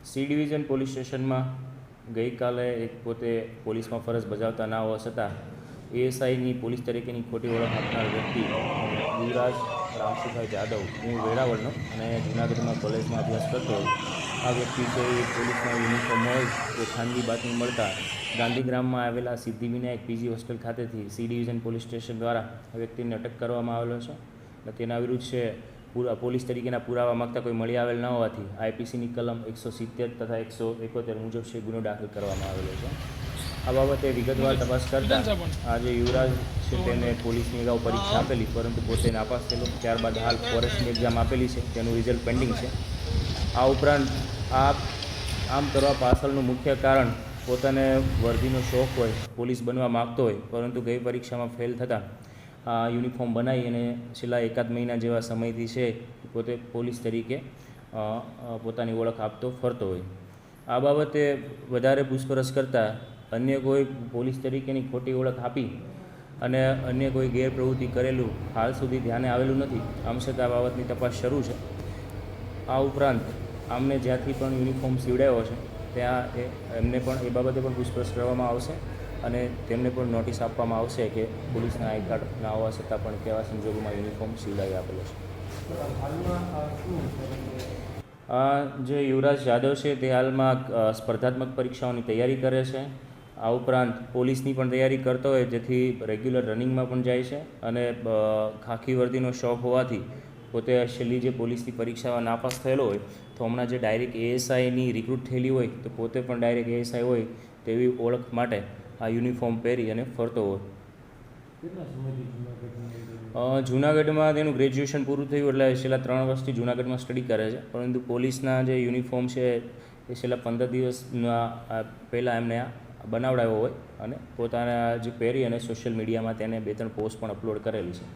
C division police સ્ટેશનમાં ગઈકાલે એક પોતે પોલીસમાં ફરજ બજાવતા ના હોવા છતાં એએસઆઈની પોલીસ તરીકેની ખોટી ઓળખ આપનાર વ્યક્તિ યુવરાજ રામસુભાઈ જાદવ, હું વેરાવળનો અને જૂનાગઢમાં કોલેજમાં અભ્યાસ કરતો આ વ્યક્તિ છે એ પોલીસમાં યુનિફોર્મ હોય એ ખાનગી બાતમી મળતા ગાંધીગ્રામમાં આવેલા સિદ્ધિવિનાયક પીજી હોસ્ટેલ ખાતેથી સી ડિવિઝન પોલીસ સ્ટેશન દ્વારા આ વ્યક્તિને અટક કરવામાં આવેલો છે. અને તેના વિરુદ્ધ છે પૂરા પોલીસ તરીકેના પુરાવા માગતા કોઈ મળી આવેલ ન હોવાથી આઈપીસીની કલમ એકસો સિત્તેર તથા એકસો એકોતેર મુજબ છે ગુનો દાખલ કરવામાં આવેલો છે. આ બાબતે વિગતવાર તપાસ કરતાં આજે યુવરાજ છે તેને પોલીસની અગાઉ પરીક્ષા આપેલી, પરંતુ પોતે નાપાસ થયેલો. ત્યારબાદ હાલ ફોરેસ્ટની એક્ઝામ આપેલી છે, તેનું રિઝલ્ટ પેન્ડિંગ છે. આ ઉપરાંત આ આમ કરવા પાછળનું મુખ્ય કારણ પોતાને વર્દીનો શોખ હોય, પોલીસ બનવા માગતો હોય, પરંતુ ગઈ પરીક્ષામાં ફેલ થતાં યુનિફોર્મ બનાવી અને છેલ્લા એકાદ મહિના જેવા સમયથી છે પોતે પોલીસ તરીકે પોતાની ઓળખ આપતો ફરતો હોય. આ બાબતે વધારે પૂછપરછ કરતાં અન્ય કોઈ પોલીસ તરીકેની ખોટી ઓળખ આપી અને અન્ય કોઈ ગેરપ્રવૃત્તિ કરેલું હાલ સુધી ધ્યાને આવેલું નથી. આમ છતાં આ બાબતની તપાસ શરૂ છે. આ ઉપરાંત આમને જ્યાંથી પણ યુનિફોર્મ સીવડાવ્યો છે, ત્યાં એમને પણ એ બાબતે પણ પૂછપરછ કરવામાં આવશે. અને તેમને પણ નોટિસ આપવામાં આવશે કે પોલીસના આઈ કાર્ડ ના હોવા છતાં પણ કેવા સંજોગોમાં યુનિફોર્મ સીવડાવી આપેલો છે. જે યુવરાજ યાદવ છે તે હાલમાં સ્પર્ધાત્મક પરીક્ષાઓની તૈયારી કરે છે. આ ઉપરાંત પોલીસની પણ તૈયારી કરતો હોય જેથી રેગ્યુલર રનિંગમાં પણ જાય છે અને ખાખી વર્દીનો શોખ હોવાથી પોતે છેલ્લી જે પોલીસની પરીક્ષામાં નાપાસ થયેલો હોય તો હમણાં જે ડાયરેક્ટ એએસઆઈની રિક્રુટ થયેલી હોય તો પોતે પણ ડાયરેક્ટ એએસઆઈ હોય તેવી ઓળખ માટે આ યુનિફોર્મ પહેરી અને ફરતો હોય. જુનાગઢમાં તેનું ગ્રેજ્યુએશન પૂરું થયું એટલે છેલ્લા ત્રણ વર્ષથી જૂનાગઢમાં સ્ટડી કરે છે. પરંતુ પોલીસના જે યુનિફોર્મ છે એ છેલ્લા પંદર દિવસના પહેલાં એમને બનાવડાવ્યો હોય અને પોતાના જે પહેરી અને સોશિયલ મીડિયામાં તેને બે ત્રણ પોસ્ટ પણ અપલોડ કરેલી છે.